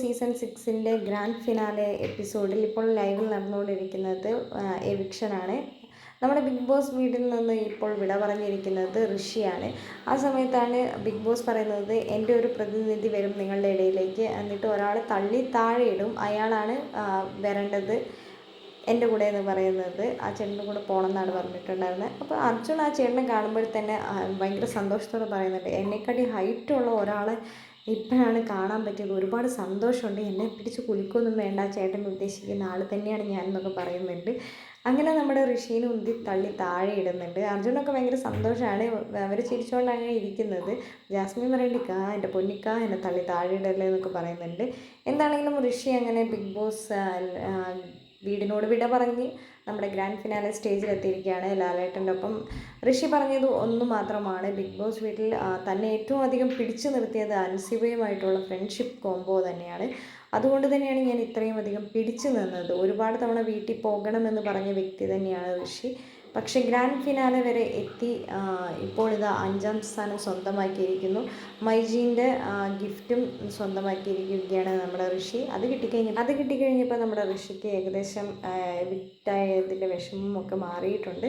Season സിക്സിന്റെ grand finale എപ്പിസോഡിൽ ഇപ്പോൾ ലൈവിൽ നടന്നുകൊണ്ടിരിക്കുന്നത് എവിക്ഷനാണ്. നമ്മുടെ ബിഗ് ബോസ് വീട്ടിൽ നിന്ന് ഇപ്പോൾ വിട പറഞ്ഞിരിക്കുന്നത് ഋഷിയാണ്. ആ സമയത്താണ് ബിഗ് ബോസ് പറയുന്നത് എന്റെ ഒരു പ്രതിനിധി വരും നിങ്ങളുടെ ഇടയിലേക്ക്. എന്നിട്ട് ഒരാൾ തള്ളി താഴെ ഇടും അയാളാണ് വരേണ്ടത് എന്റെ കൂടെ എന്ന് പറയുന്നത്. ആ ചേട്ടന്റെ കൂടെ പോകണം എന്നാണ് പറഞ്ഞിട്ടുണ്ടായിരുന്നത് അപ്പോൾ അർജുൻ ആ ചേട്ടനെ കാണുമ്പോൾ തന്നെ ഭയങ്കര സന്തോഷത്തോടെ പറയുന്നുണ്ട് എന്നെക്കാട്ടി ഹൈറ്റുള്ള ഒരാളെ ഇപ്പോഴാണ് കാണാൻ പറ്റിയത്. ഒരുപാട് സന്തോഷമുണ്ട്. എന്നെ പിടിച്ച് കുലുക്കൊന്നും വേണ്ട. ചേട്ടൻ ഉദ്ദേശിക്കുന്ന ആൾ തന്നെയാണ് ഞാൻ എന്നൊക്കെ പറയുന്നുണ്ട്. അങ്ങനെ നമ്മുടെ ഋഷീനെ ഉന്തി തള്ളി താഴെ ഇടുന്നുണ്ട്. അർജുനൊക്കെ ഭയങ്കര സന്തോഷമാണ് അവർ അങ്ങനെ ഇരിക്കുന്നത്. ജാസ്മിൻ പറയേണ്ടി കാ എന്റെ പൊന്നിക്കാ എന്നെ തള്ളി താഴെ ഇടല്ലേ എന്നൊക്കെ പറയുന്നുണ്ട്. എന്താണെങ്കിലും ഋഷി അങ്ങനെ ബിഗ് ബോസ് വീടിനോട് വിട പറഞ്ഞ് നമ്മുടെ ഗ്രാൻഡ് ഫിനാലെ സ്റ്റേജിലെത്തിയിരിക്കുകയാണ് ലാലേട്ടന്റെ ഒപ്പം ഋഷി പറഞ്ഞത് ഒന്ന് മാത്രമാണ്. ബിഗ് ബോസ് വീട്ടിൽ തന്നെ ഏറ്റവും അധികം പിടിച്ചു നിർത്തിയത് അൻസിബയുമായിട്ടുള്ള ഫ്രണ്ട്ഷിപ്പ് കോംബോ തന്നെയാണ്. അതുകൊണ്ട് തന്നെയാണ് ഞാൻ ഇത്രയും അധികം പിടിച്ചു നിന്നത്. ഒരുപാട് തവണ വീട്ടിൽ പോകണമെന്ന് പറഞ്ഞ വ്യക്തി തന്നെയാണ് ഋഷി. പക്ഷേ ഗ്രാൻഡ് ഫിനാലെ വരെ എത്തി ഇപ്പോൾ ഇത് അഞ്ചാം സ്ഥാനം സ്വന്തമാക്കിയിരിക്കുന്നു. മൈജീന്റെ ഗിഫ്റ്റും സ്വന്തമാക്കിയിരിക്കുകയാണ് നമ്മുടെ ഋഷി. അത് കിട്ടിക്കഴിഞ്ഞ അത് കിട്ടിക്കഴിഞ്ഞപ്പോൾ നമ്മുടെ ഋഷിക്ക് ഏകദേശം വിറ്റായതിന്റെ വിഷമമൊക്കെ മാറിയിട്ടുണ്ട്.